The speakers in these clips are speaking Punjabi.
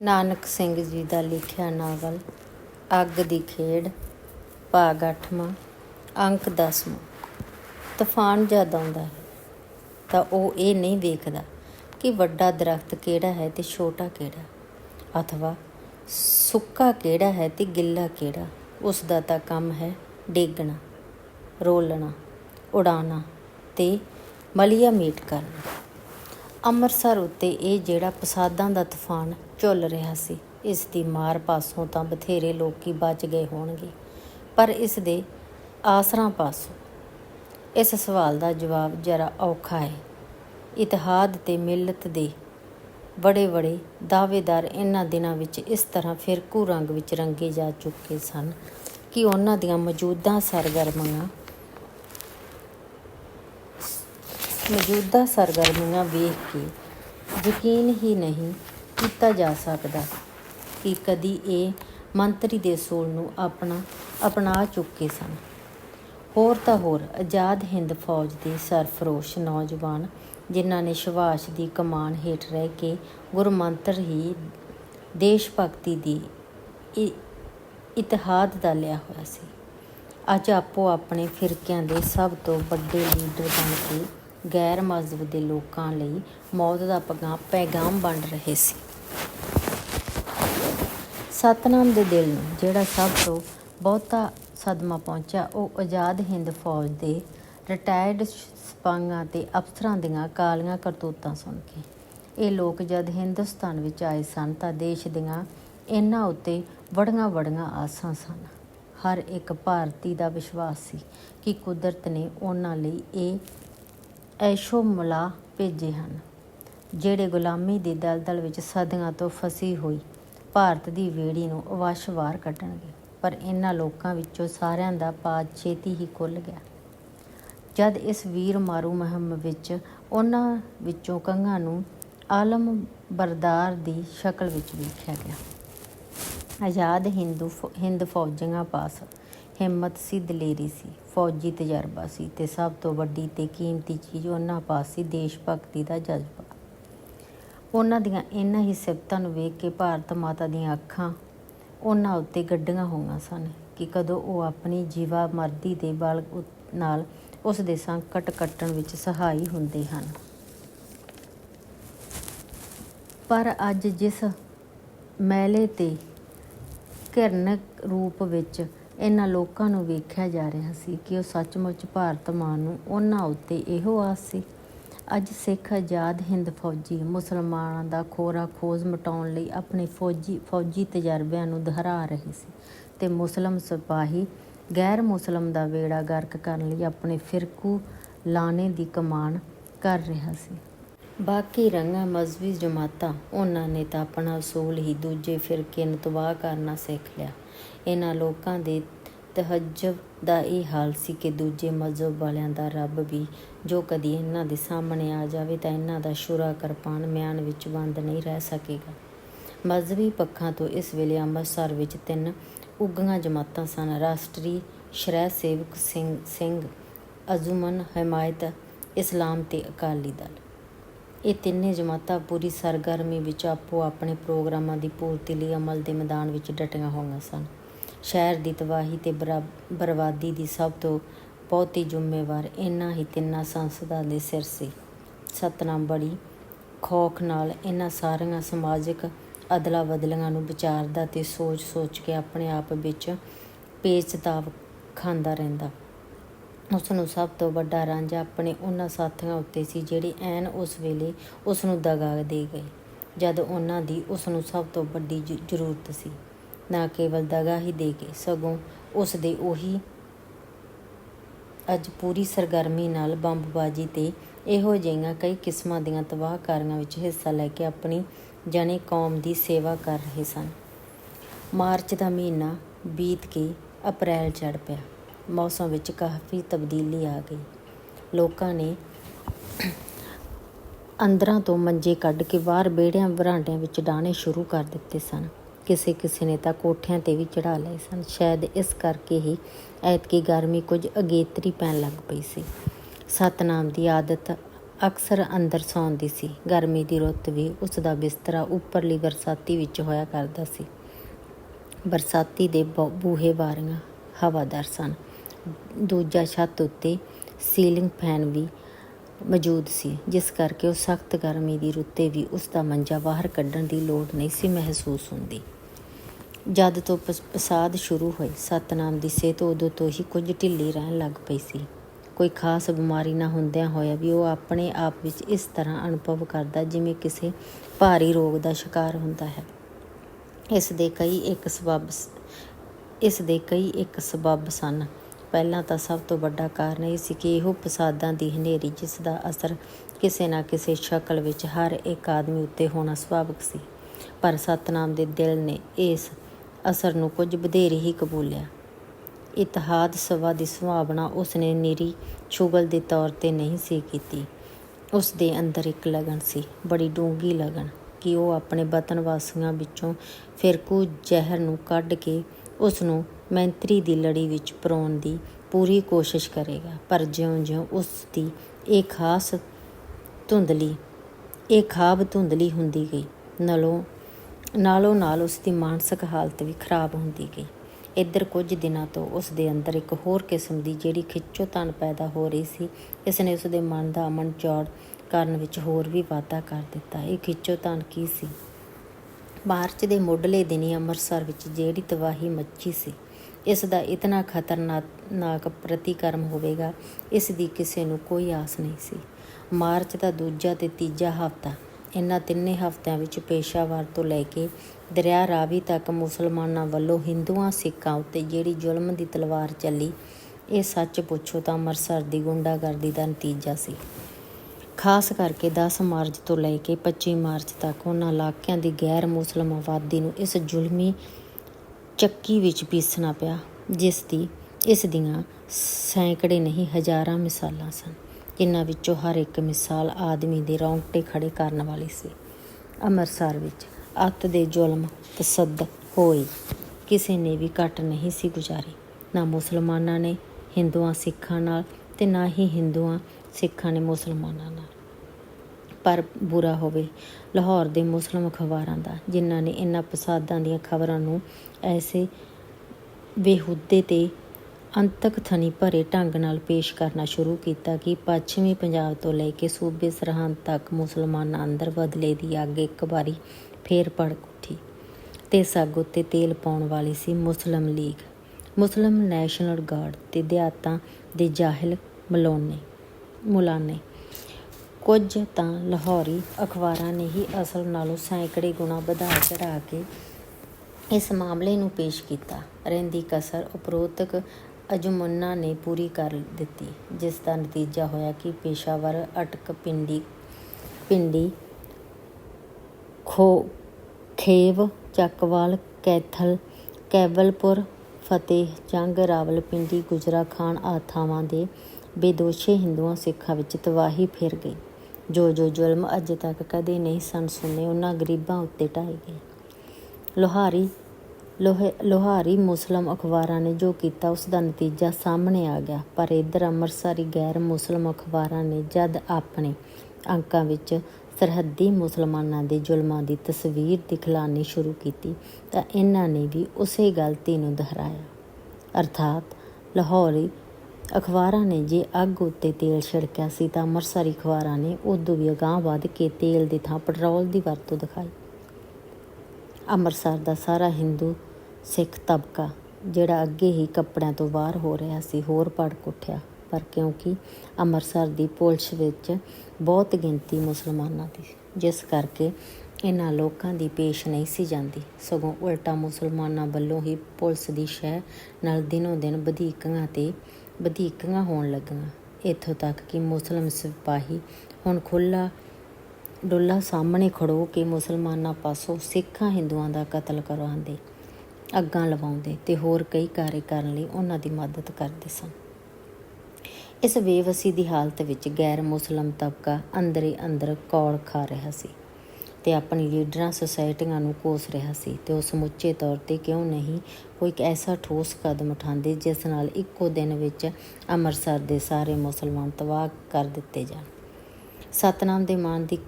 ਨਾਨਕ ਸਿੰਘ ਜੀ ਦਾ ਲਿਖਿਆ ਨਾਵਲ, ਅੱਗ ਦੀ ਖੇਡ, ਭਾਗ 8ਵਾਂ ਅੰਕ 10ਵਾਂ ਤੂਫਾਨ ਜਦ ਆਉਂਦਾ ਹੈ, ਤਾਂ ਉਹ ਇਹ ਨਹੀਂ ਵੇਖਦਾ ਕਿ ਵੱਡਾ ਦਰਖਤ ਕਿਹੜਾ ਹੈ ਤੇ ਛੋਟਾ ਕਿਹੜਾ। ਅਥਵਾ ਸੁੱਕਾ ਕਿਹੜਾ ਹੈ ਤੇ ਗਿੱਲਾ ਕਿਹੜਾ। ਉਸ ਦਾ ਤਾਂ ਕੰਮ ਹੈ ਡੇਗਣਾ, ਰੋਲਣਾ ਉਡਾਣਾ ਤੇ ਮਲੀਆ ਮੀਟ ਕਰਨਾ। ਅੰਮ੍ਰਿਤਸਰ ਉੱਤੇ ਇਹ ਜਿਹੜਾ ਪਸਾਦਾਂ ਦਾ ਤੂਫਾਨ ਝੁੱਲ ਰਿਹਾ ਸੀ, ਇਸ ਦੀ ਮਾਰ ਪਾਸੋਂ ਤਾਂ ਬਥੇਰੇ ਲੋਕੀ ਬਚ ਗਏ ਹੋਣਗੇ, ਪਰ ਇਸ ਦੇ ਆਸਰਾਂ ਪਾਸੋਂ। ਇਸ ਸਵਾਲ ਦਾ ਜਵਾਬ ਜਰਾ ਔਖਾ ਹੈ। ਇਤਿਹਾਦ ਤੇ ਮਿਲਤ ਦੇ ਬੜੇ ਬੜੇ ਦਾਅਵੇਦਾਰ ਇਹਨਾਂ ਦਿਨਾਂ ਵਿੱਚ ਇਸ ਤਰ੍ਹਾਂ ਫਿਰਕੂ ਰੰਗ ਵਿੱਚ ਰੰਗੇ ਜਾ ਚੁੱਕੇ ਸਨ ਕਿ ਉਹਨਾਂ ਦੀਆਂ ਮੌਜੂਦਾ ਸਰਗਰਮੀਆਂ ਮੌਜੂਦਾ ਸਰਗਰਮੀਆਂ ਵੇਖ ਕੇ ਯਕੀਨ ਹੀ ਨਹੀਂ ਕੀਤਾ ਜਾ ਸਕਦਾ ਕਿ ਕਦੀ ਇਹ ਮੰਤਰੀ ਦੇ ਸੂਲ ਨੂੰ ਆਪਣਾ ਅਪਣਾ ਚੁੱਕੇ ਸਨ। ਹੋਰ ਤਾਂ ਹੋਰ, ਆਜ਼ਾਦ ਹਿੰਦ ਫੌਜ ਦੇ ਸਰਫਰੋਸ਼ ਨੌਜਵਾਨ ਜਿਨ੍ਹਾਂ ਨੇ ਸ਼ਵਾਸ਼ ਦੀ ਕਮਾਨ ਹੇਠ ਰਹਿ ਕੇ ਗੁਰਮੰਤਰ ਹੀ ਦੇਸ਼ ਭਗਤੀ ਦੀ ਇਤਿਹਾਦ ਦਾ ਲਿਆ ਹੋਇਆ ਸੀ। ਅੱਜ ਆਪੋ ਆਪਣੇ ਫਿਰਕਿਆਂ ਦੇ ਸਭ ਤੋਂ ਵੱਡੇ ਲੀਡਰ ਬਣ ਕੇ ਗੈਰ ਮਜ਼ਹਬ ਦੇ ਲੋਕਾਂ ਲਈ ਮੌਤ ਦਾ ਪਗਾ ਪੈਗਾਮ ਵੰਡ ਰਹੇ ਸੀ। ਸਤਨਾਮ ਦੇ ਦਿਲ ਨੂੰ ਜਿਹੜਾ ਸਭ ਤੋਂ ਬਹੁਤਾ ਸਦਮਾ ਪਹੁੰਚਿਆ, ਉਹ ਆਜ਼ਾਦ ਹਿੰਦ ਫੌਜ ਦੇ ਰਿਟਾਇਰਡ ਸਿਪਾਹੀਆਂ ਤੇ ਅਫਸਰਾਂ ਦੀਆਂ ਕਾਲੀਆਂ ਕਰਤੂਤਾਂ ਸੁਣ ਕੇ। ਇਹ ਲੋਕ ਜਦ ਹਿੰਦੁਸਤਾਨ ਵਿੱਚ ਆਏ ਸਨ ਤਾਂ ਦੇਸ਼ ਦੀਆਂ ਇਹਨਾਂ ਉੱਤੇ ਬੜੀਆਂ ਬੜੀਆਂ ਆਸਾਂ ਸਨ। ਹਰ ਇੱਕ ਭਾਰਤੀ ਦਾ ਵਿਸ਼ਵਾਸ ਸੀ ਕਿ ਕੁਦਰਤ ਨੇ ਉਹਨਾਂ ਲਈ ਇਹ ਐਸ਼ੋ ਮਲਾ ਭੇਜੇ ਹਨ, ਜਿਹੜੇ ਗੁਲਾਮੀ ਦੀ ਦਲਦਲ ਵਿੱਚ ਸਦੀਆਂ ਤੋਂ ਫਸੀ ਹੋਈ ਭਾਰਤ ਦੀ ਵੇੜੀ ਨੂੰ ਅਵਸ਼ ਬਾਹਰ ਕੱਢਣਗੇ, ਪਰ ਇਹਨਾਂ ਲੋਕਾਂ ਵਿੱਚੋਂ ਸਾਰਿਆਂ ਦਾ ਪਾਜ ਛੇਤੀ ਹੀ ਖੁੱਲ ਗਿਆ। ਜਦ ਇਸ ਵੀਰ ਮਾਰੂ ਮੁਹਿੰਮ ਵਿੱਚ ਉਹਨਾਂ ਵਿੱਚੋਂ ਕੰਗਾਂ ਨੂੰ ਆਲਮ ਬਰਦਾਰ ਦੀ ਸ਼ਕਲ ਵਿੱਚ ਵੇਖਿਆ ਗਿਆ। ਆਜ਼ਾਦ ਹਿੰਦੂ ਫੌ- ਹਿੰਦ ਫੌਜੀਆਂ ਪਾਸ ਹਿੰਮਤ ਸੀ, ਦਲੇਰੀ ਸੀ, ਫੌਜੀ ਤਜਰਬਾ ਸੀ ਤੇ ਸਭ ਤੋਂ ਵੱਡੀ ਤੇ ਕੀਮਤੀ ਚੀਜ਼ ਉਹਨਾਂ ਪਾਸ ਸੀ, ਦੇਸ਼ ਭਗਤੀ ਦਾ ਜਜ਼ਬਾ। ਉਹਨਾਂ ਦੀਆਂ ਇਹਨਾਂ ਹੀ ਸਿਫਤਾਂ ਨੂੰ ਵੇਖ ਕੇ ਭਾਰਤ ਮਾਤਾ ਦੀਆਂ ਅੱਖਾਂ ਉਹਨਾਂ ਉੱਤੇ ਗੱਡੀਆਂ ਹੋਈਆਂ ਸਨ ਕਿ ਕਦੋਂ ਉਹ ਆਪਣੀ ਜੀਵਾ ਮਰਦੀ ਦੇ ਬਲ ਨਾਲ ਉਸ ਦੇ ਸੰਕਟ ਕੱਟਣ ਵਿੱਚ ਸਹਾਈ ਹੁੰਦੇ ਹਨ। ਪਰ ਅੱਜ ਜਿਸ ਮੈਲੇ ਤੇ ਘਿਰਨਕ ਰੂਪ ਵਿੱਚ ਇਹਨਾਂ ਲੋਕਾਂ ਨੂੰ ਵੇਖਿਆ ਜਾ ਰਿਹਾ ਸੀ ਕਿ ਉਹ ਸੱਚਮੁੱਚ ਭਾਰਤ ਮਾਂ ਨੂੰ ਉਹਨਾਂ ਉੱਤੇ ਇਹੋ ਆਸ ਸੀ। ਅੱਜ ਸਿੱਖ ਆਜ਼ਾਦ ਹਿੰਦ ਫੌਜੀ ਮੁਸਲਮਾਨਾਂ ਦਾ ਖੋਰਾ ਖੋਜ ਮਟਾਉਣ ਲਈ ਆਪਣੇ ਫੌਜੀ ਫੌਜੀ ਤਜਰਬਿਆਂ ਨੂੰ ਦੁਹਰਾ ਰਹੇ ਸੀ ਤੇ ਮੁਸਲਮ ਸਿਪਾਹੀ ਗੈਰ ਮੁਸਲਮ ਦਾ ਵੇੜਾ ਗਰਕ ਕਰਨ ਲਈ ਆਪਣੇ ਫਿਰਕੂ ਲਾਣੇ ਦੀ ਕਮਾਨ ਕਰ ਰਿਹਾ ਸੀ। ਬਾਕੀ ਰੰਗਾਂ ਮਜ਼ਹਬੀ ਜਮਾਤਾਂ, ਉਹਨਾਂ ਨੇ ਤਾਂ ਆਪਣਾ ਅਸੂਲ ਹੀ ਦੂਜੇ ਫਿਰਕੇ ਨੂੰ ਤਬਾਹ ਕਰਨਾ ਸਿੱਖ ਲਿਆ। ਇਹਨਾਂ ਲੋਕਾਂ ਦੇ ਤਹੱਜਬ ਦਾ ਇਹ ਹਾਲ ਸੀ ਕਿ ਦੂਜੇ ਮਜ਼ਹਬ ਵਾਲਿਆਂ ਦਾ ਰੱਬ ਵੀ ਜੋ ਕਦੀ ਇਹਨਾਂ ਦੇ ਸਾਹਮਣੇ ਆ ਜਾਵੇ ਤਾਂ ਇਹਨਾਂ ਦਾ ਸ਼ੁਰਾ ਕਰਪਾਨ ਮਿਆਨ ਵਿੱਚ ਬੰਦ ਨਹੀਂ ਰਹਿ ਸਕੇਗਾ। ਮਜ਼ਹਬੀ ਪੱਖਾਂ ਤੋਂ ਇਸ ਵੇਲੇ ਅੰਮ੍ਰਿਤਸਰ ਵਿੱਚ ਤਿੰਨ ਉੱਗੀਆਂ ਜਮਾਤਾਂ ਸਨ। ਰਾਸ਼ਟਰੀ ਸ਼ਰੈ ਸੇਵਕ ਸਿੰਘ ਸਿੰਘ ਅਜ਼ੁਮਨ, ਹਮਾਇਤ, ਇਸਲਾਮ ਤੇ ਅਕਾਲੀ ਦਲ। ਇਹ ਤਿੰਨੇ ਜਮਾਤਾਂ ਪੂਰੀ ਸਰਗਰਮੀ ਵਿੱਚ ਆਪੋ ਆਪਣੇ ਪ੍ਰੋਗਰਾਮਾਂ ਦੀ ਪੂਰਤੀ ਲਈ ਅਮਲ ਦੇ ਮੈਦਾਨ ਵਿੱਚ ਡਟੀਆਂ ਹੋਈਆਂ ਸਨ। ਸ਼ਹਿਰ ਦੀ ਤਬਾਹੀ ਤੇ ਬਰਾ- ਬਰਬਾਦੀ ਦੀ ਸਭ ਤੋਂ ਬਹੁਤੀ ਜ਼ਿੰਮੇਵਾਰ ਇਹਨਾਂ ਹੀ ਤਿੰਨਾਂ ਸੰਸਦਾਂ ਦੇ ਸਿਰ ਸੀ। ਸਤਨਾਮ ਬੜੀ ਖੌਖ ਨਾਲ ਇਹਨਾਂ ਸਾਰੀਆਂ ਸਮਾਜਿਕ ਅਦਲਾ ਬਦਲੀਆਂ ਨੂੰ ਵਿਚਾਰਦਾ ਤੇ ਸੋਚ-ਸੋਚ ਕੇ ਆਪਣੇ ਆਪ ਵਿੱਚ ਪੇਚਤਾਵ ਖਾਂਦਾ ਰਹਿੰਦਾ। ਉਸ ਨੂੰ ਸਭ ਤੋਂ ਵੱਡਾ ਰਾਂਝਾ ਆਪਣੇ ਉਹਨਾਂ ਸਾਥੀਆਂ ਉੱਤੇ ਸੀ ਜਿਹੜੇ ਐਨ ਉਸ ਵੇਲੇ ਉਸ ਨੂੰ ਦਗਾ ਦੇ ਗਏ, ਜਦ ਉਹਨਾਂ ਦੀ ਉਸ ਨੂੰ ਸਭ ਤੋਂ ਵੱਡੀ ਜ- ਜ਼ਰੂਰਤ ਸੀ। ਨਾ ਕੇਵਲ ਦਗਾ ਹੀ ਦੇ ਕੇ ਸਗੋਂ ਉਸ ਦੇ ਉਹੀ ਅੱਜ ਪੂਰੀ ਸਰਗਰਮੀ ਨਾਲ ਬੰਬਬਾਜ਼ੀ ਤੇ ਇਹੋ ਜਿਹੀਆਂ ਕਈ ਕਿਸਮਾਂ ਦੀਆਂ ਤਬਾਹਕਾਰੀਆਂ ਵਿੱਚ ਹਿੱਸਾ ਲੈ ਕੇ ਆਪਣੀ ਜਣੇ ਕੌਮ ਦੀ ਸੇਵਾ ਕਰ ਰਹੇ ਸਨ। ਮਾਰਚ ਦਾ ਮਹੀਨਾ ਬੀਤ ਕੇ ਅਪ੍ਰੈਲ ਚੜ ਪਿਆ। ਮੌਸਮ ਵਿੱਚ ਕਾਫੀ ਤਬਦੀਲੀ ਆ ਗਈ। ਲੋਕਾਂ ਨੇ ਅੰਦਰਾਂ ਤੋਂ ਮੰਜੇ ਕੱਢ ਕੇ ਬਾਹਰ ਵਿਹੜਿਆਂ ਵਰਾਂਡਿਆਂ ਵਿੱਚ ਡਾਣੇ ਸ਼ੁਰੂ ਕਰ ਦਿੱਤੇ ਸਨ। ਕਿਸੇ ਕਿਸੇ ਨੇ ਤਾਂ ਕੋਠਿਆਂ ਤੇ ਵੀ ਚੜਾ ਲਏ ਸਨ। ਸ਼ਾਇਦ ਇਸ ਕਰਕੇ ਹੀ ਐਤਕੀ ਗਰਮੀ ਕੁਝ ਅਗੇਤਰੀ ਪੈਣ ਲੱਗ ਪਈ ਸੀ। ਸਤਨਾਮ ਦੀ ਆਦਤ ਅਕਸਰ ਅੰਦਰ ਸੌਂਦੀ ਸੀ। ਗਰਮੀ ਦੀ ਰੁੱਤ ਵੀ ਉਸ ਦਾ ਬਿਸਤਰਾ ਉੱਪਰਲੀ ਬਰਸਾਤੀ ਵਿੱਚ ਹੋਇਆ ਕਰਦਾ ਸੀ। ਬਰਸਾਤੀ ਦੇ ਬ- ਬੂਹੇ ਬਾਰੀਆਂ ਹਵਾਦਾਰ ਸਨ। ਦੂਜਾ ਛੱਤ ਉੱਤੇ ਸੀਲਿੰਗ ਫੈਨ ਵੀ ਮੌਜੂਦ ਸੀ, ਜਿਸ ਕਰਕੇ ਉਹ ਸਖਤ ਗਰਮੀ ਦੀ ਰੁੱਤੇ ਵੀ ਉਸ ਦਾ ਮੰਜਾ ਬਾਹਰ ਕੱਢਣ ਦੀ ਲੋੜ ਨਹੀਂ ਸੀ ਮਹਿਸੂਸ ਹੁੰਦੀ। ਜਦ ਤੋਂ ਪਸ- ਪਸਾਦ ਸ਼ੁਰੂ ਹੋਏ ਸਤਨਾਮ ਦੀ ਸਿਹਤ ਉਦੋਂ ਤੋਂ ਹੀ ਕੁਝ ਢਿੱਲੀ ਰਹਿਣ ਲੱਗ ਪਈ ਸੀ। ਕੋਈ ਖਾਸ ਬਿਮਾਰੀ ਨਾ ਹੁੰਦਿਆਂ ਹੋਇਆ ਵੀ ਉਹ ਆਪਣੇ ਆਪ ਵਿੱਚ ਇਸ ਤਰ੍ਹਾਂ ਅਨੁਭਵ ਕਰਦਾ ਜਿਵੇਂ ਕਿਸੇ ਭਾਰੀ ਰੋਗ ਦਾ ਸ਼ਿਕਾਰ ਹੁੰਦਾ ਹੈ। ਇਸ ਦੇ ਕਈ ਇੱਕ ਸਬਬ ਇਸ ਦੇ ਕਈ ਇੱਕ ਸਬਬ ਸਨ। ਪਹਿਲਾਂ ਤਾਂ ਸਭ ਤੋਂ ਵੱਡਾ ਕਾਰਨ ਇਹ ਸੀ ਕਿ ਇਹੋ ਪਸਾਦਾਂ ਦੀ ਹਨੇਰੀ ਜਿਸ ਦਾ ਅਸਰ ਕਿਸੇ ਨਾ ਕਿਸੇ ਸ਼ਕਲ ਵਿੱਚ ਹਰ ਇੱਕ ਆਦਮੀ ਉੱਤੇ ਹੋਣਾ ਸੁਭਾਵਿਕ ਸੀ। ਪਰ ਸਤਨਾਮ ਦੇ ਦਿਲ ਨੇ ਇਸ ਅਸਰ ਨੂੰ ਕੁਝ ਵਧੇਰੇ ਹੀ ਕਬੂਲਿਆ। ਇਤਿਹਾਦ ਸਭਾ ਦੀ ਸੰਭਾਵਨਾ ਉਸਨੇ ਨਿਰੀ ਸ਼ੁਗਲ ਦੇ ਤੌਰ ਤੇ ਨਹੀਂ ਸੀ ਕੀਤੀ। ਉਸ ਦੇ ਅੰਦਰ ਇੱਕ ਲਗਨ ਸੀ, ਬੜੀ ਡੂੰਘੀ ਲਗਨ, ਕਿ ਉਹ ਆਪਣੇ ਵਤਨ ਵਾਸੀਆਂ ਵਿੱਚੋਂ ਫਿਰਕੂ ਜ਼ਹਿਰ ਨੂੰ ਕੱਢ ਕੇ ਉਸ ਨੂੰ ਮੈਂਤਰੀ ਦੀ ਲੜੀ ਵਿੱਚ ਪਰੋਣ ਦੀ ਪੂਰੀ ਕੋਸ਼ਿਸ਼ ਕਰੇਗਾ। ਪਰ ਜਿਉਂ-ਜਿਉਂ ਉਸ ਦੀ ਇਹ ਖਾਸ ਧੁੰਦਲੀ, ਇਹ ਖਾਬ ਧੁੰਦਲੀ ਹੁੰਦੀ ਗਈ, ਨਾਲੋਂ ਨਾਲੋਂ ਨਾਲ ਉਸ ਦੀ ਮਾਨਸਿਕ ਹਾਲਤ ਵੀ ਖਰਾਬ ਹੁੰਦੀ ਗਈ। ਇੱਧਰ ਕੁਝ ਦਿਨਾਂ ਤੋਂ ਉਸ ਦੇ ਅੰਦਰ ਇੱਕ ਹੋਰ ਕਿਸਮ ਦੀ ਜਿਹੜੀ ਖਿੱਚੋ ਖਿੱਚੋਤਾਣ ਪੈਦਾ ਹੋ ਰਹੀ ਸੀ ਇਸ ਨੇ ਉਸ ਦੇ ਮਨ ਦਾ ਅਮਨ ਚੌੜ ਕਰਨ ਵਿੱਚ ਹੋਰ ਵੀ ਵਾਧਾ ਕਰ ਦਿੱਤਾ। ਇਹ ਖਿੱਚੋ ਖਿੱਚੋਤਾਣ ਕੀ ਸੀ? ਮਾਰਚ ਦੇ ਮੁੱਢਲੇ ਦਿਨੀ ਅੰਮ੍ਰਿਤਸਰ ਵਿੱਚ ਜਿਹੜੀ ਤਬਾਹੀ ਮੱਚੀ ਸੀ, ਇਸ ਦਾ ਇਤਨਾ ਖਤਰਨਾਕ ਪ੍ਰਤੀਕਰਮ ਹੋਵੇਗਾ, ਇਸ ਦੀ ਕਿਸੇ ਨੂੰ ਕੋਈ ਆਸ ਨਹੀਂ ਸੀ। ਮਾਰਚ ਦਾ ਦੂਜਾ ਤੇ ਤੀਜਾ ਹਫ਼ਤਾ ਇਹਨਾਂ ਤਿੰਨੇ ਹਫ਼ਤਿਆਂ ਵਿੱਚ ਪੇਸ਼ਾਵਰ ਤੋਂ ਲੈ ਕੇ ਦਰਿਆ ਰਾਵੀ ਤੱਕ ਮੁਸਲਮਾਨਾਂ ਵੱਲੋਂ ਹਿੰਦੂਆਂ, ਸਿੱਖਾਂ ਉੱਤੇ ਜਿਹੜੀ ਜ਼ੁਲਮ ਦੀ ਤਲਵਾਰ ਚੱਲੀ, ਇਹ ਸੱਚ ਪੁੱਛੋ ਤਾਂ ਅੰਮ੍ਰਿਤਸਰ ਦੀ ਗੁੰਡਾਗਰਦੀ ਦਾ ਨਤੀਜਾ ਸੀ। ਖਾਸ ਕਰਕੇ 10 ਮਾਰਚ ਤੋਂ ਲੈ ਕੇ 25 ਮਾਰਚ ਤੱਕ ਉਹਨਾਂ ਇਲਾਕਿਆਂ ਦੀ ਗੈਰ ਮੁਸਲਮ ਆਬਾਦੀ ਨੂੰ ਇਸ ਜ਼ੁਲਮੀ ਚੱਕੀ ਵਿੱਚ ਪੀਸਣਾ ਪਿਆ, ਜਿਸ ਦੀ, ਇਸ ਦੀਆਂ ਸੈਂਕੜੇ ਨਹੀਂ, ਹਜ਼ਾਰਾਂ ਮਿਸਾਲਾਂ ਸਨ। ਜਿਨ੍ਹਾਂ ਵਿੱਚੋਂ ਹਰ ਇੱਕ ਮਿਸਾਲ ਆਦਮੀ ਦੇ ਰੌਂਗਟੇ ਖੜੇ ਕਰਨ ਵਾਲੀ ਸੀ। ਅੰਮ੍ਰਿਤਸਰ ਵਿੱਚ ਅੱਤ ਦੇ ਜ਼ੁਲਮ ਤਸੱਦ ਹੋਏ ਕਿਸੇ ਨੇ ਵੀ ਘੱਟ ਨਹੀਂ ਸੀ ਗੁਜ਼ਾਰੀ। ਨਾ ਮੁਸਲਮਾਨਾਂ ਨੇ ਹਿੰਦੂਆਂ ਸਿੱਖਾਂ ਨਾਲ ਤੇ ਨਾ ਹੀ ਹਿੰਦੂਆਂ ਸਿੱਖਾਂ ਨੇ ਮੁਸਲਮਾਨਾਂ ਨਾਲ। ਪਰ ਬੁਰਾ ਹੋਵੇ, ਲਾਹੌਰ ਦੇ ਮੁਸਲਮ ਅਖਬਾਰਾਂ ਦਾ, ਜਿਨ੍ਹਾਂ ਨੇ ਇਹਨਾਂ ਪਸਾਦਾਂ ਦੀਆਂ ਖਬਰਾਂ ਨੂੰ ਐਸੇ ਬੇਹੁੱਦੇ ਤੇ ਅੰਤਕ ਥਨੀ ਭਰੇ ਢੰਗ ਨਾਲ ਪੇਸ਼ ਕਰਨਾ ਸ਼ੁਰੂ ਕੀਤਾ ਕਿ ਪੱਛਮੀ ਪੰਜਾਬ ਤੋਂ ਲੈ ਕੇ ਸੂਬੇ ਸਰਹੰਦ ਤੱਕ ਮੁਸਲਮਾਨਾਂ ਅੰਦਰ ਬਦਲੇ ਦੀ ਅੱਗ ਇੱਕ ਵਾਰੀ ਫੇਰ ਭੜਕ ਉੱਠੀ ਤੇ ਸੱਗ ਉੱਤੇ ਤੇਲ ਪਾਉਣ ਵਾਲੀ ਸੀ Muslim League. Muslim National Guard ਤੇ ਦਿਹਾਤਾਂ ਦੇ ਜਾਹਿਲ ਮਲੋਨੇ ਮੁਲਾਨੇ ਕੁਝ ਤਾਂ ਲਾਹੌਰੀ ਅਖਬਾਰਾਂ ਨੇ ਹੀ ਅਸਲ ਨਾਲੋਂ ਸੈਂਕੜੇ ਗੁਣਾ ਵਧਾ ਚੜਾ ਕੇ ਇਸ ਮਾਮਲੇ ਨੂੰ ਪੇਸ਼ ਕੀਤਾ। ਰਹਿੰਦੀ ਕਸਰ ਉਪਰੋਤਕ ਅਜਮੁਨਾ ਨੇ ਪੂਰੀ ਕਰ ਦਿੱਤੀ, ਜਿਸ ਦਾ ਨਤੀਜਾ ਹੋਇਆ ਕਿ ਪੇਸ਼ਾਵਰ ਅਟਕ ਪਿੰਡੀ ਪਿੰਡੀ ਖੋ, ਖੇਵ, ਚੱਕਵਾਲ, ਕੈਥਲ, ਕੈਵਲਪੁਰ, ਫਤਿਹ, ਜੰਗ, ਰਾਵਲਪਿੰਡੀ ਗੁਜਰਾ ਖਾਨ ਆਦਿ ਥਾਵਾਂ ਦੇ ਬੇਦੋਸ਼ੇ ਹਿੰਦੂਆਂ ਸਿੱਖਾਂ ਵਿੱਚ ਤਬਾਹੀ ਫਿਰ ਗਈ। ਜੋ ਜੋ ਜ਼ੁਲਮ ਅੱਜ ਤੱਕ ਕਦੇ ਨਹੀਂ ਸਨ ਸੁਣੇ ਉਹਨਾਂ ਗਰੀਬਾਂ ਉੱਤੇ ਢਾਏ ਗਏ। ਲੋਹਾਰੀ ਲੋਹੇ ਲੋਹਾਰੀ ਮੁਸਲਮ ਅਖਬਾਰਾਂ ਨੇ ਜੋ ਕੀਤਾ, ਉਸ ਦਾ ਨਤੀਜਾ ਸਾਹਮਣੇ ਆ ਗਿਆ। ਪਰ ਇੱਧਰ ਅੰਮ੍ਰਿਤਸਰੀ ਗੈਰ ਮੁਸਲਮ ਅਖਬਾਰਾਂ ਨੇ ਜਦ ਆਪਣੇ ਅੰਕਾਂ ਵਿੱਚ ਸਰਹੱਦੀ ਮੁਸਲਮਾਨਾਂ ਦੇ ਜ਼ੁਲਮਾਂ ਦੀ ਤਸਵੀਰ ਦਿਖਲਾਣੀ ਸ਼ੁਰੂ ਕੀਤੀ, ਤਾਂ ਇਹਨਾਂ ਨੇ ਵੀ ਉਸੇ ਗਲਤੀ ਨੂੰ ਦੁਹਰਾਇਆ। ਅਰਥਾਤ ਲਾਹੌਰੀ ਅਖਬਾਰਾਂ ਨੇ ਜੇ ਅੱਗ ਉੱਤੇ ਤੇਲ ਛਿੜਕਿਆ ਸੀ, ਤਾਂ ਅੰਮ੍ਰਿਤਸਰੀ ਅਖਬਾਰਾਂ ਨੇ ਉਦੋਂ ਵੀ ਅਗਾਂਹ ਵੱਧ ਕੇ ਤੇਲ ਦੀ ਥਾਂ ਪੈਟਰੋਲ ਦੀ ਵਰਤੋਂ ਦਿਖਾਈ। ਅੰਮ੍ਰਿਤਸਰ ਦਾ ਸਾਰਾ ਹਿੰਦੂ ਸਿੱਖ ਤਬਕਾ, ਜਿਹੜਾ ਅੱਗੇ ਹੀ ਕੱਪੜਿਆਂ ਤੋਂ ਬਾਹਰ ਹੋ ਰਿਹਾ ਸੀ, ਹੋਰ ਭੜਕ ਉੱਠਿਆ ਪਰ ਕਿਉਂਕਿ ਅੰਮ੍ਰਿਤਸਰ ਦੀ ਪੁਲਿਸ ਵਿੱਚ ਬਹੁਤ ਗਿਣਤੀ ਮੁਸਲਮਾਨਾਂ ਦੀ ਜਿਸ ਕਰਕੇ ਇਹਨਾਂ ਲੋਕਾਂ ਦੀ ਪੇਸ਼ ਨਹੀਂ ਸੀ ਜਾਂਦੀ। ਸਗੋਂ ਉਲਟਾ ਮੁਸਲਮਾਨਾਂ ਵੱਲੋਂ ਹੀ ਪੁਲਿਸ ਦੀ ਸ਼ਹਿ ਨਾਲ ਦਿਨੋਂ ਦਿਨ ਵਧੀਕੀਆਂ ਤੇ ਵਧੀਕੀਆਂ ਹੋਣ ਲੱਗੀਆਂ। ਇੱਥੋਂ ਤੱਕ ਕਿ ਮੁਸਲਮ ਸਿਪਾਹੀ ਹੁਣ ਖੁੱਲਾ ਡੁੱਲਾ ਸਾਹਮਣੇ ਖੜੋ ਕੇ ਮੁਸਲਮਾਨਾਂ ਪਾਸੋਂ ਸਿੱਖਾਂ ਹਿੰਦੂਆਂ ਦਾ ਕਤਲ ਕਰਵਾਉਂਦੇ, ਅੱਗਾਂ ਲਵਾਉਂਦੇ ਤੇ ਹੋਰ ਕਈ ਕਾਰਜ ਕਰਨ ਲਈ ਉਹਨਾਂ ਦੀ ਮਦਦ ਕਰਦੇ ਸਨ। ਇਸ ਬੇਵਸੀ ਦੀ ਹਾਲਤ ਵਿੱਚ ਗੈਰ ਮੁਸਲਮ ਤਬਕਾ ਅੰਦਰੇ ਅੰਦਰ ਕੌੜ ਖਾ ਰਿਹਾ ਸੀ ਤੇ ਆਪਣੀ ਲੀਡਰਾਂ ਸੁਸਾਇਟੀਆਂ ਨੂੰ ਕੋਸ ਰਿਹਾ ਸੀ ਤੇ ਉਹ ਸਮੁੱਚੇ ਤੌਰ ਤੇ ਕਿਉਂ ਨਹੀਂ, ਕੋਈ ਇੱਕ ਐਸਾ ਠੋਸ ਕਦਮ ਉਠਾਉਂਦੇ ਜਿਸ ਨਾਲ ਇੱਕੋ ਦਿਨ ਵਿੱਚ ਅੰਮ੍ਰਿਤਸਰ ਦੇ ਸਾਰੇ ਮੁਸਲਮਾਨ ਤਬਾਹ ਕਰ ਦਿੱਤੇ ਜਾਣ। ਸਤਨਾਮ ਦੇ ਮਨ ਦੀ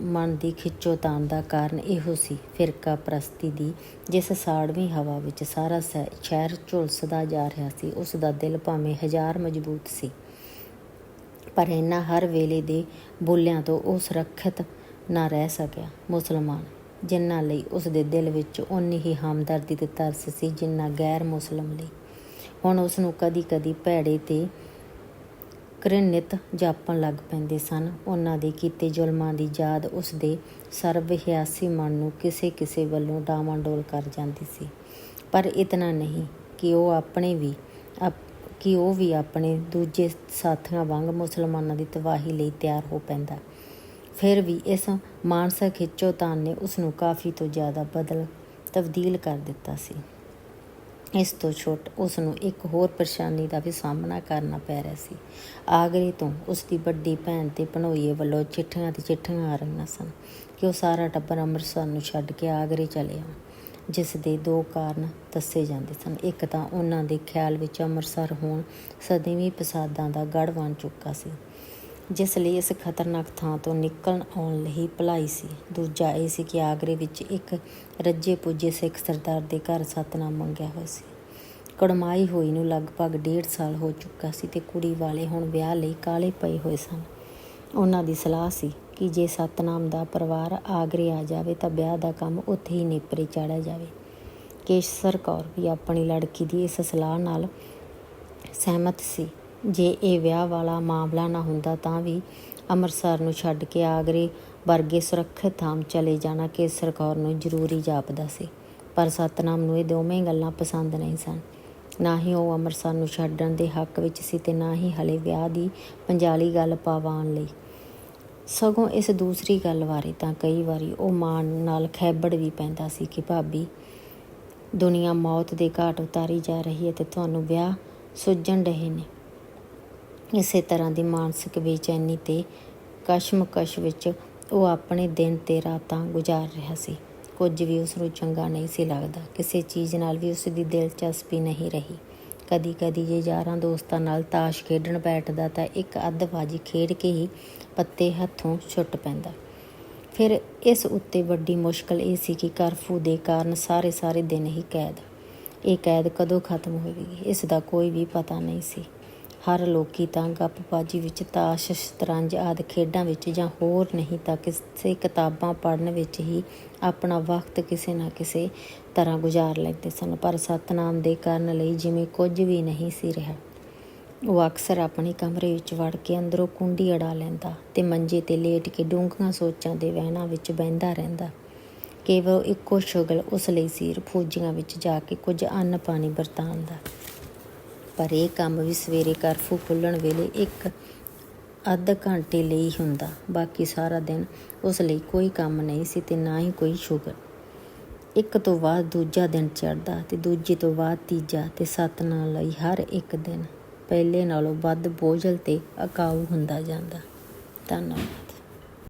ਮਨ ਦੀ ਖਿੱਚੋਤਾਣ ਦਾ ਕਾਰਨ ਇਹੋ ਸੀ। ਫਿਰਕਾ ਪ੍ਰਸਤੀ ਦੀ ਜਿਸ ਸਾੜਵੀਂ ਹਵਾ ਵਿੱਚ ਸਾਰਾ ਸੈ- ਸ਼ਹਿਰ ਝੁਲਸਦਾ ਜਾ ਰਿਹਾ ਸੀ, ਉਸ ਦਾ ਦਿਲ ਭਾਵੇਂ ਹਜ਼ਾਰ ਮਜ਼ਬੂਤ ਸੀ। ਪਰ ਇਹਨਾਂ ਹਰ ਵੇਲੇ ਦੇ ਬੋਲਿਆਂ ਤੋਂ ਉਹ ਸੁਰੱਖਿਅਤ ਨਾ ਰਹਿ ਸਕਿਆ ਮੁਸਲਮਾਨ, ਜਿਨ੍ਹਾਂ ਲਈ ਉਸ ਦੇ ਦਿਲ ਵਿੱਚ ਓਨੀ ਹੀ ਹਮਦਰਦੀ ਤੇ ਤਰਸ ਸੀ ਜਿੰਨਾ ਗੈਰ ਮੁਸਲਮ ਲਈ। ਹੁਣ ਉਸ ਨੂੰ ਕਦੀ-ਕਦੀ ਭੈੜੇ ਤੇ ਘ੍ਰਿਣਿਤ ਜਾਪਣ ਲੱਗ ਪੈਂਦੇ ਸਨ। ਉਹਨਾਂ ਦੇ ਕੀਤੇ ਜ਼ੁਲਮਾਂ ਦੀ ਯਾਦ ਉਸ ਦੇ ਸਰਵਹਿਆਸੀ ਮਨ ਨੂੰ ਕਿਸੇ-ਕਿਸੇ ਵੱਲੋਂ ਡਾਵਾਂਡੋਲ ਕਰ ਜਾਂਦੀ ਸੀ। ਪਰ ਇਤਨਾ ਨਹੀਂ ਕਿ ਉਹ ਆਪਣੇ ਵੀ ਅਪ- ਕਿ ਉਹ ਵੀ ਆਪਣੇ ਦੂਜੇ ਸਾਥੀਆਂ ਵਾਂਗ ਮੁਸਲਮਾਨਾਂ ਦੀ ਤਬਾਹੀ ਲਈ ਤਿਆਰ ਹੋ ਪੈਂਦਾ। ਫਿਰ ਵੀ ਇਸ ਮਾਨਸਿਕ ਖਿੱਚੋਤਾਣ ਨੇ ਉਸ ਨੂੰ ਕਾਫੀ ਤੋਂ ਜ਼ਿਆਦਾ ਬਦਲ, ਤਬਦੀਲ ਕਰ ਦਿੱਤਾ ਸੀ। ਇਸ ਤੋਂ ਛੁੱਟ ਉਸ ਨੂੰ ਇੱਕ ਹੋਰ ਪਰੇਸ਼ਾਨੀ ਦਾ ਵੀ ਸਾਹਮਣਾ ਕਰਨਾ ਪੈ ਰਿਹਾ ਸੀ। ਆਗਰੇ ਤੋਂ ਉਸ ਦੀ ਵੱਡੀ ਭੈਣ ਤੇ ਭਣੋਈਏ ਵੱਲੋਂ ਚਿੱਠੀਆਂ ਤੇ ਚਿੱਠੀਆਂ ਆ ਰਹੀਆਂ ਸਨ ਕਿ ਉਹ ਸਾਰਾ ਟੱਬਰ ਅੰਮ੍ਰਿਤਸਰ ਨੂੰ ਛੱਡ ਕੇ ਆਗਰੇ ਚਲੇ ਆ ਜਿਸ ਦੇ ਦੋ ਕਾਰਨ ਦੱਸੇ ਜਾਂਦੇ ਸਨ। ਇੱਕ ਤਾਂ ਉਹਨਾਂ ਦੇ ਖਿਆਲ ਵਿੱਚ ਅੰਮ੍ਰਿਤਸਰ ਹੋਣ ਸਦੀਵੀ ਪਸਾਦਾਂ ਦਾ ਗੜ ਬਣ ਚੁੱਕਾ ਸੀ। ਜਿਸ ਲਈ ਇਸ ਖਤਰਨਾਕ ਥਾਂ ਤੋਂ ਨਿਕਲਣ ਆਉਣ ਲਈ ਭਲਾਈ ਸੀ। ਦੂਜਾ ਇਹ ਸੀ ਕਿ ਆਗਰੇ ਵਿੱਚ ਇੱਕ ਰੱਜੇ ਪੁੱਜੇ ਸਿੱਖ ਸਰਦਾਰ ਦੇ ਘਰ ਸਤਨਾਮ ਮੰਗਿਆ ਹੋਇਆ ਸੀ। ਕੜਮਾਈ ਹੋਈ ਨੂੰ ਲਗਭਗ ਡੇਢ ਸਾਲ ਹੋ ਚੁੱਕਾ ਸੀ ਤੇ ਕੁੜੀ ਵਾਲੇ ਹੁਣ ਵਿਆਹ ਲਈ ਕਾਲੇ ਪਏ ਹੋਏ ਸਨ। ਉਹਨਾਂ ਦੀ ਸਲਾਹ ਸੀ ਕਿ ਜੇ ਸਤਨਾਮ ਦਾ ਪਰਿਵਾਰ ਆਗਰੇ ਆ ਜਾਵੇ ਤਾਂ ਵਿਆਹ ਦਾ ਕੰਮ ਉੱਥੇ ਹੀ ਨੇਪਰੇ ਚਾੜਿਆ ਜਾਵੇ। ਕੇਸ਼ਰ ਕੌਰ ਵੀ ਆਪਣੀ ਲੜਕੀ ਦੀ ਇਸ ਸਲਾਹ ਨਾਲ ਸਹਿਮਤ ਸੀ। ਜੇ ਇਹ ਵਿਆਹ ਵਾਲਾ ਮਾਮਲਾ ਨਾ ਹੁੰਦਾ ਤਾਂ ਵੀ ਅੰਮ੍ਰਿਤਸਰ ਨੂੰ ਛੱਡ ਕੇ ਆਗਰੇ ਵਰਗੇ ਸੁਰੱਖਿਅਤ ਥਾਂ ਚਲੇ ਜਾਣਾ ਕੇਸਰ ਕੌਰ ਨੂੰ ਜ਼ਰੂਰੀ ਜਾਪਦਾ ਸੀ। ਪਰ ਸਤਨਾਮ ਨੂੰ ਇਹ ਦੋਵੇਂ ਗੱਲਾਂ ਪਸੰਦ ਨਹੀਂ ਸਨ। ਨਾ ਹੀ ਉਹ ਅੰਮ੍ਰਿਤਸਰ ਨੂੰ ਛੱਡਣ ਦੇ ਹੱਕ ਵਿੱਚ ਸੀ ਤੇ ਨਾ ਹੀ ਹਲੇ ਵਿਆਹ ਦੀ ਪੰਜਾਲੀ ਗੱਲ ਪਾਵਾਉਣ ਲਈ। ਸਗੋਂ ਇਸ ਦੂਸਰੀ ਗੱਲ ਬਾਰੇ ਤਾਂ ਕਈ ਵਾਰੀ ਉਹ ਮਾਂ ਨਾਲ ਖੈਬੜ ਵੀ ਪੈਂਦਾ ਸੀ ਕਿ ਭਾਬੀ, ਦੁਨੀਆ ਮੌਤ ਦੇ ਘਾਟ ਉਤਾਰੀ ਜਾ ਰਹੀ ਹੈ ਤੇ ਤੁਹਾਨੂੰ ਵਿਆਹ ਸੁੱਜਣ ਰਹੇ ਨੇ। ਇਸੇ ਤਰ੍ਹਾਂ ਦੀ ਮਾਨਸਿਕ ਬੇਚੈਨੀ ਤੇ ਕਸ਼ਮਕਸ਼ ਵਿੱਚ ਉਹ ਆਪਣੇ ਦਿਨ ਤੇ ਰਾਤਾਂ ਗੁਜ਼ਾਰ ਰਿਹਾ ਸੀ। ਕੁਝ ਵੀ ਉਸ ਨੂੰ ਚੰਗਾ ਨਹੀਂ ਸੀ ਲੱਗਦਾ। ਕਿਸੇ ਚੀਜ਼ ਨਾਲ ਵੀ ਉਸ ਦੀ ਦਿਲਚਸਪੀ ਨਹੀਂ ਰਹੀ। ਕਦੀ-ਕਦੀ ਜੇ ਯਾਰਾਂ ਦੋਸਤਾਂ ਨਾਲ ਤਾਸ਼ ਖੇਡਣ ਬੈਠਦਾ ਤਾਂ ਇੱਕ ਅੱਧਬਾਜੀ ਖੇਡ ਕੇ ਹੀ ਪੱਤੇ ਹੱਥੋਂ ਛੁੱਟ ਪੈਂਦਾ। ਫਿਰ ਇਸ ਉੱਤੇ ਵੱਡੀ ਮੁਸ਼ਕਲ ਇਹ ਸੀ ਕਿ ਕਰਫੂ ਦੇ ਕਾਰਨ ਸਾਰੇ ਸਾਰੇ ਦਿਨ ਹੀ ਕੈਦ। ਇਹ ਕੈਦ ਕਦੋਂ ਖਤਮ ਹੋਵੇਗੀ? ਇਸ ਦਾ ਕੋਈ ਵੀ ਪਤਾ ਨਹੀਂ ਸੀ। ਹਰ ਲੋਕੀ ਤਾਂ ਗੱਪਬਾਜੀ ਵਿੱਚ ਤਾਸ਼, ਸ਼ਤਰੰਜ ਆਦਿ ਖੇਡਾਂ ਵਿੱਚ ਜਾਂ ਹੋਰ ਨਹੀਂ ਤਾਂ ਕਿਸੇ ਕਿਤਾਬਾਂ ਪੜ੍ਹਨ ਵਿੱਚ ਹੀ ਆਪਣਾ ਵਕਤ ਕਿਸੇ ਨਾ ਕਿਸੇ ਤਰ੍ਹਾਂ ਗੁਜ਼ਾਰ ਲੈਂਦੇ ਸਨ। ਪਰ ਸਤਨਾਮ ਦੇ ਕਰਨ ਲਈ ਜਿਵੇਂ ਕੁਝ ਵੀ ਨਹੀਂ ਸੀ ਰਿਹਾ। ਉਹ ਅਕਸਰ ਆਪਣੇ ਕਮਰੇ ਵਿੱਚ ਵੜ ਕੇ ਅੰਦਰੋਂ ਕੁੰਡੀ ਅੜਾ ਲੈਂਦਾ ਤੇ ਮੰਜੇ ਤੇ ਲੇਟ ਕੇ ਡੂੰਘੀਆਂ ਸੋਚਾਂ ਦੇ ਵਹਿਣਾਂ ਵਿੱਚ ਬਹਿੰਦਾ ਰਹਿੰਦਾ। ਕੇਵਲ ਇੱਕੋ ਸ਼ੁਗਲ ਉਸ ਲਈ ਸੀ ਫੌਜੀਆਂ ਵਿੱਚ ਜਾ ਕੇ ਕੁਝ ਅੰਨ ਪਾਣੀ ਵਰਤਾਉਣ ਦਾ। ਪਰ ਇਹ ਕੰਮ ਵੀ ਸਵੇਰੇ ਕਰਫੂ ਖੁੱਲਣ ਵੇਲੇ ਇੱਕ ਅੱਧ ਘੰਟੇ ਲਈ ਹੁੰਦਾ। ਬਾਕੀ ਸਾਰਾ ਦਿਨ ਉਸ ਲਈ ਕੋਈ ਕੰਮ ਨਹੀਂ ਸੀ ਤੇ ਨਾ ਹੀ ਕੋਈ ਸ਼ੂਗਰ। ਇੱਕ ਤੋਂ ਬਾਅਦ ਦੂਜਾ ਦਿਨ ਚੜ੍ਹਦਾ ਤੇ ਦੂਜੇ ਤੋਂ ਬਾਅਦ ਤੀਜਾ ਤੇ ਨਾਲ ਲਈ ਹਰ ਇੱਕ ਦਿਨ। ਪਹਿਲੇ ਨਾਲੋਂ ਵੱਧ ਬੋਝਲ ਤੇ ਅਕਾਊ ਹੁੰਦਾ ਜਾਂਦਾ। ਧੰਨਵਾਦ।